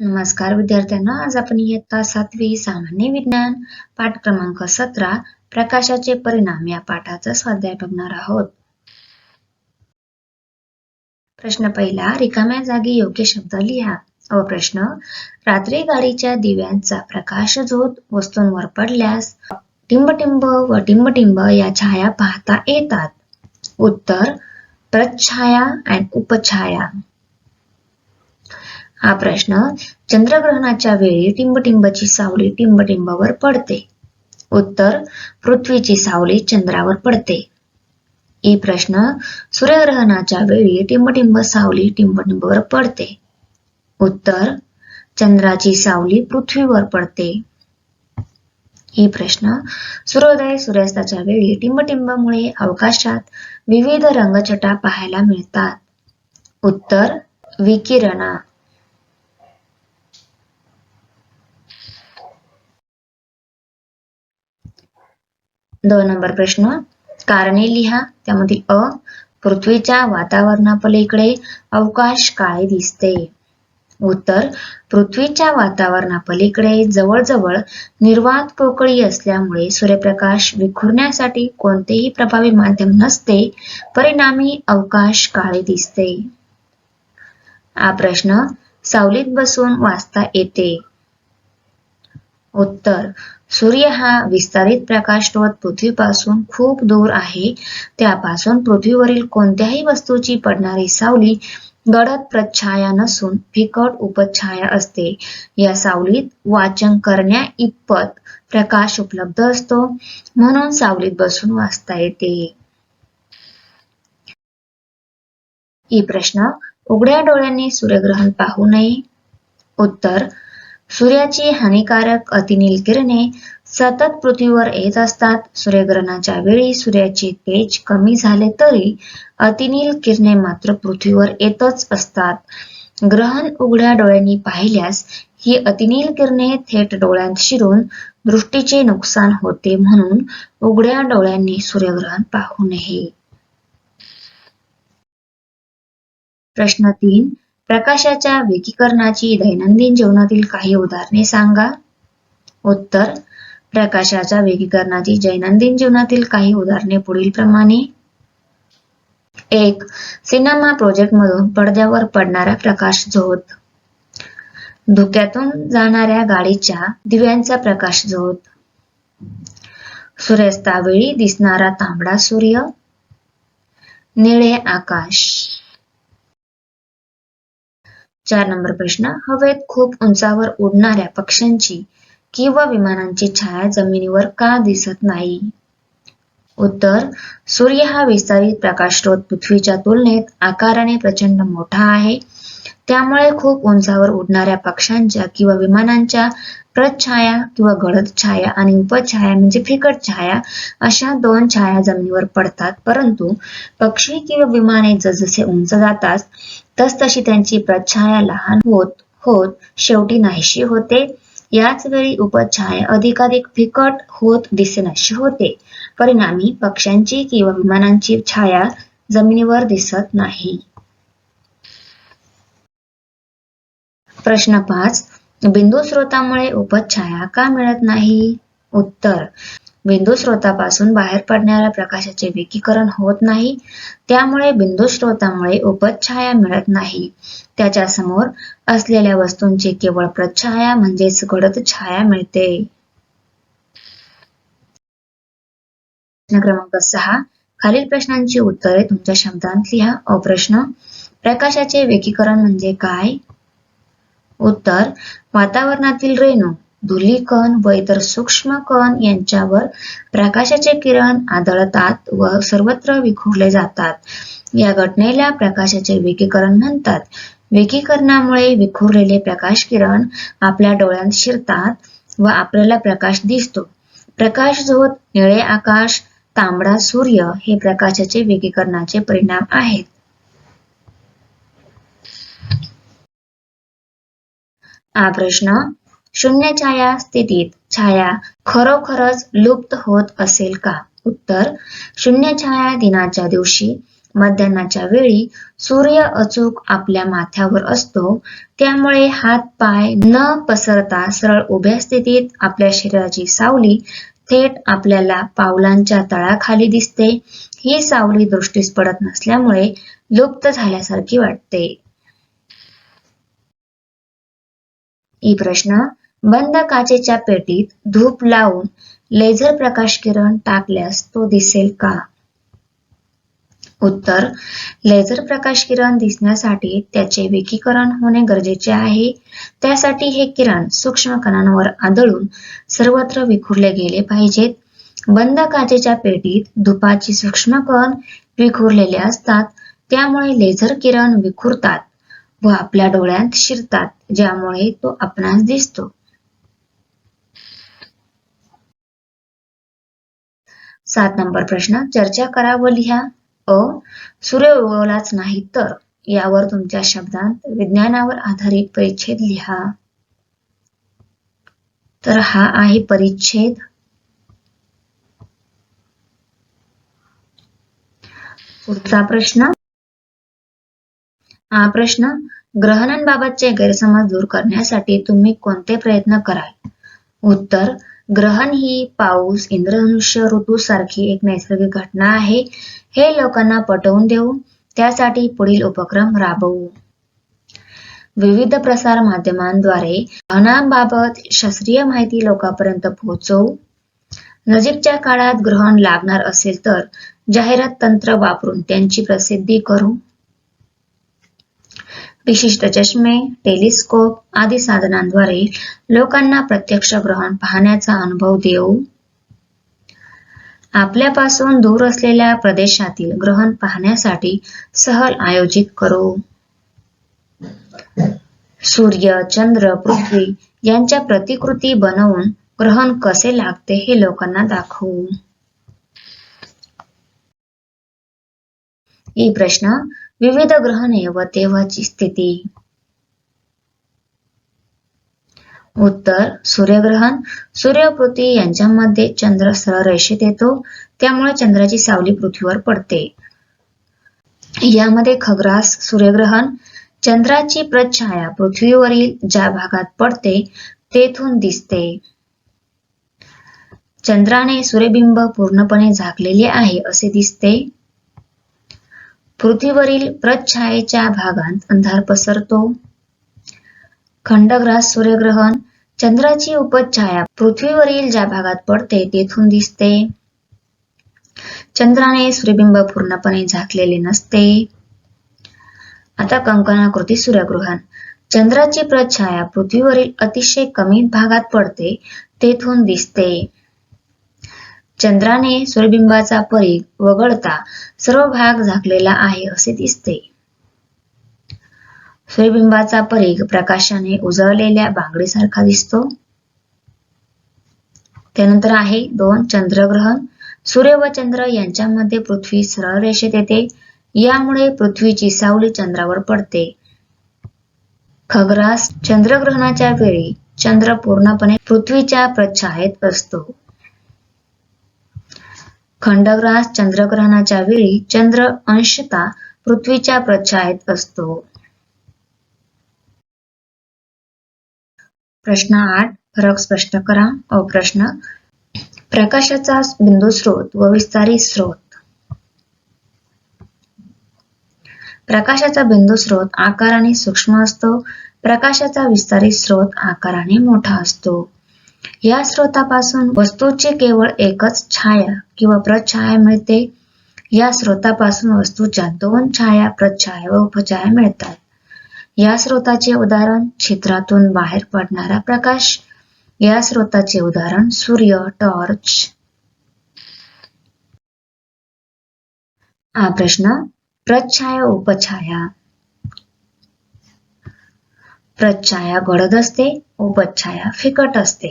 नमस्कार विद्यार्थ्यांना. आज आपण इयत्ता सातवी सामान्य विज्ञान पाठ क्रमांक सतरा. प्रकाशाचे परिणाम या पाठाचा स्वाध्याय बघणार आहोत. प्रश्न पहिला रिकाम्या जागी योग्य शब्द लिहा. व प्रश्न रात्री गाडीच्या दिव्यांचा प्रकाश झोत वस्तूंवर पडल्यास टिंबटिंब व टिंबटिंब या छाया पाहता येतात. उत्तर प्रच्छाया अँड उपछाया. हा प्रश्न चंद्रग्रहणाच्या वेळी टिंबटिंबची सावली टिंबटिंबावर पडते. उत्तर पृथ्वीची सावली चंद्रावर पडते. ई प्रश्न सूर्यग्रहणाच्या वेळी टिंबटिंब सावली टिंबटिंबावर पडते. उत्तर चंद्राची सावली पृथ्वीवर पडते. ही प्रश्न सूर्योदय सूर्यास्ताच्या वेळी टिंबटिंबामुळे अवकाशात विविध रंगछटा पाहायला मिळतात. उत्तर विकिरणा. दोन नंबर प्रश्न. कारणे लिहा. त्यामध्ये अ पृथ्वीच्या वातावरणापलीकडे अवकाश काळे दिसते? उत्तर पृथ्वीच्या वातावरणापलीकडे जवळजवळ निर्वात पोकळी असल्यामुळे सूर्यप्रकाश विखुरण्यासाठी कोणतेही प्रभावी माध्यम नसते. परिणामी अवकाश काळे दिसते? हा प्रश्न सावलीत बसून वाचता येते. उत्तर. सूर्य हा विस्तारित प्रकाश पृथ्वीपासून खूप दूर आहे. त्यापासून पृथ्वीवरील कोणत्याही वस्तूची पडणारी सावली गडद प्रच्छाया नसून फिकट उपछाया असते. या सावलीत वाचन करण्या इतपत प्रकाश उपलब्ध असतो म्हणून सावलीत बसून वाचता येते. ही प्रश्न. उघड्या डोळ्यांनी सूर्यग्रहण पाहू नये. उत्तर. सूर्याची हानिकारक अतिनील किरणे सतत पृथ्वीवर येत असतात. सूर्यग्रहणाच्या वेळी सूर्याचे तेज कमी झाले तरी अतिनील किरणे मात्र पृथ्वीवर येतच असतात. ग्रहण उघड्या डोळ्यांनी पाहिल्यास ही अतिनील किरणे थेट डोळ्यात शिरून दृष्टीचे नुकसान होते म्हणून उघड्या डोळ्यांनी सूर्यग्रहण पाहू नये. प्रश्न तीन प्रकाशाच्या विकीकरणाची दैनंदिन जीवनातील काही उदाहरणे सांगा. उत्तर प्रकाशाच्या विकीकरणाची दैनंदिन जीवनातील काही उदाहरणे पुढील प्रमाणे एक सिनेमा प्रोजेक्ट मधून पडद्यावर पडणारा प्रकाश झोत. धुक्यातून जाणाऱ्या गाडीच्या दिव्यांचा प्रकाश झोत. सूर्यास्तावेळी दिसणारा तांबडा सूर्य. निळे आकाश. चार नंबर प्रश्न. हवेत खूप उंचावर उडणाऱ्या पक्ष्यांची किंवा विमानांची छाया जमिनीवर का दिसत नाही? उत्तर सूर्य हा विस्तारित प्रकाश स्रोत पृथ्वीच्या तुलनेत आकाराने प्रचंड मोठा आहे. त्यामुळे खूप उंचावर उडणाऱ्या पक्ष्यांच्या किंवा विमानांच्या प्रच्छाया किंवा गडद छाया आणि उपछाया म्हणजे फिकट छाया अशा दोन छाया जमिनीवर पडतात. परंतु पक्षी किंवा विमाने जसजसे उंच जातात तसतशी त्यांची प्रच्छाया लहान होत होत शेवटी नाहीशी होते. याच वेळी उपछाया अधिकाधिक फिकट होत दिसेनाशी होते. परिणामी पक्ष्यांची किंवा विमानांची छाया जमिनीवर दिसत नाही. प्रश्न पाच. बिंदू स्रोतामुळे उपछाया का मिळत नाही? उत्तर. बिंदू स्रोतापासून बाहेर पडणाऱ्या प्रकाशाचे विकीकरण होत नाही. त्यामुळे बिंदू स्रोतामुळे उपछाया मिळत नाही. त्याच्यासमोर असलेल्या वस्तूंची केवळ प्रच्छाया म्हणजेच गडद छाया मिळते. प्रश्न क्रमांक सहा. खालील प्रश्नांची उत्तरे तुमच्या शब्दांत लिहा. अप्रश्न प्रकाशाचे विकीकरण म्हणजे काय? उत्तर वातावरणातील रेणू धुलीकण व इतर सूक्ष्म कण यांच्यावर प्रकाशाचे किरण आदळतात व सर्वत्र विखुरले जातात. या घटनेला प्रकाशाचे विकीकरण म्हणतात. विकीकरणामुळे विखुरलेले प्रकाश किरण आपल्या डोळ्यात शिरतात व आपल्याला प्रकाश दिसतो. प्रकाश झोत निळे आकाश तांबडा सूर्य हे प्रकाशाचे विकीकरणाचे परिणाम आहेत. हा प्रश्न. शून्य छाया स्थितीत छाया खरोखरच लुप्त होत असेल का? उत्तर शून्य छाया दिनाच्या दिवशी मध्यान्हाच्या वेळी सूर्य अचूक आपल्या माथ्यावर असतो त्यामुळे हात पाय न पसरता सरळ उभ्या स्थितीत आपल्या शरीराची सावली थेट आपल्याला पावलांच्या तळाखाली दिसते. ही सावली दृष्टीस पडत नसल्यामुळे लुप्त झाल्यासारखी वाटते. ई प्रश्न बंद काचेच्या पेटीत धूप लावून लेझर प्रकाश किरण टाकल्यास तो दिसेल का? उत्तर लेझर प्रकाश किरण दिसण्यासाठी त्याचे विकीकरण होणे गरजेचे आहे. त्यासाठी हे किरण सूक्ष्म कणांवर आदळून सर्वत्र विखुरले गेले पाहिजेत. बंद काचेच्या पेटीत धुपाची सूक्ष्म कण विखुरलेले असतात. त्यामुळे लेझर किरण विखुरतात. व आपल्या डोळ्यात शिरतात ज्यामुळे तो आपणास दिसतो. सात नंबर प्रश्न चर्चा करा व लिहा. अ सूर्य उगवलाच नाही तर यावर तुमच्या शब्दांत विज्ञानावर आधारित परिच्छेद लिहा. तर हा आहे परिच्छेद. पुढचा प्रश्न हा प्रश्न ग्रहणांबाबतचे गैरसमज दूर करण्यासाठी तुम्ही कोणते प्रयत्न कराल? उत्तर ग्रहण ही पाऊस इंद्रधनुष्य ऋतू सारखी एक नैसर्गिक घटना आहे. हे लोकांना पटवून देऊ. त्यासाठी पुढील उपक्रम राबवू. विविध प्रसार माध्यमांद्वारे ग्रहणांबाबत शास्त्रीय माहिती लोकांपर्यंत पोहोचवू. नजीकच्या काळात ग्रहण लागणार असेल तर जाहिरात तंत्र वापरून त्यांची प्रसिद्धी करू. विशिष्ट चष्मे टेलिस्कोप आदी साधनांद्वारे लोकांना प्रत्यक्ष ग्रहण पाहण्याचा अनुभव देऊ. आपल्यापासून दूर असलेल्या प्रदेशातील ग्रहण पाहण्यासाठी सहल आयोजित करू. सूर्य चंद्र पृथ्वी यांच्या प्रतिकृती बनवून ग्रहण कसे लागते हे लोकांना दाखवू. ही प्रश्न विविध ग्रहणे व तेव्हाची स्थिती. उत्तर सूर्यग्रहण. सूर्य पृथ्वी यांच्यामध्ये चंद्र सरळ रेषेत येतो. त्यामुळे चंद्राची सावली पृथ्वीवर पडते. यामध्ये खग्रास सूर्यग्रहण. चंद्राची प्रछाया पृथ्वीवरील ज्या भागात पडते तेथून दिसते. चंद्राने सूर्यबिंब पूर्णपणे झाकलेले आहे असे दिसते. पृथ्वीवरील प्रच्छायेच्या भागात अंधार पसरतो. खंडग्रास सूर्यग्रहण चंद्राची उपछाया पृथ्वीवरील ज्या भागात पडते तेथून दिसते. चंद्राने सूर्यबिंब पूर्णपणे झाकलेले नसते. आता कंकणाकृती सूर्यग्रहण. चंद्राची प्रच्छाया पृथ्वीवरील अतिशय कमी भागात पडते तेथून दिसते. चंद्राने सूर्यबिंबाचा परीघ वगळता सर्व भाग झाकलेला आहे असे दिसते. सूर्यबिंबाचा परीघ प्रकाशाने उजळलेल्या बांगडीसारखा दिसतो. त्यानंतर आहे दोन चंद्रग्रहण. सूर्य व चंद्र यांच्यामध्ये पृथ्वी सरळ रेषेत येते. यामुळे पृथ्वीची सावली चंद्रावर पडते. खग्रास चंद्रग्रहणाच्या वेळी चंद्र पूर्णपणे पृथ्वीच्या प्रच्छायेत असतो. खंडग्रास चंद्रग्रहणाच्या वेळी चंद्र अंशतः पृथ्वीच्या प्रच्छायेत असतो. प्रश्न आठ फरक स्पष्ट करा. अ प्रश्न प्रकाशाचा बिंदू स्रोत व विस्तारित स्रोत. प्रकाशाचा बिंदू स्रोत आकाराने सूक्ष्म असतो. प्रकाशाचा विस्तारित स्रोत आकाराने मोठा असतो. या स्रोतापासून वस्तूची केवळ एकच छाया किंवा प्रछाया मिळते. या स्रोतापासून वस्तूच्या दोन छाया प्रछाया व उपछाया मिळतात. या स्रोताचे उदाहरण क्षेत्रातून बाहेर पडणारा प्रकाश या स्रोताचे उदाहरण सूर्य टॉर्च. हा प्रश्न प्रच्छाया उपछाया. प्रच्छाया गडद असते उपछाया फिकट असते.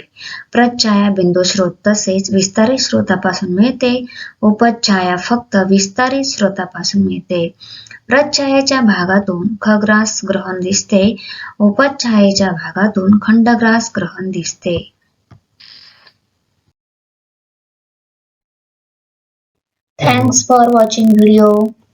प्रच्छाया बिंदू स्रोत तसेच विस्तारित स्रोतापासून मिळते उपछाया फक्त विस्तारित स्रोतापासून मिळते. प्रच्छायेच्या भागातून खग्रास ग्रहण दिसते उपछायेच्या भागातून खंडग्रास ग्रहण दिसते. Thanks for watching video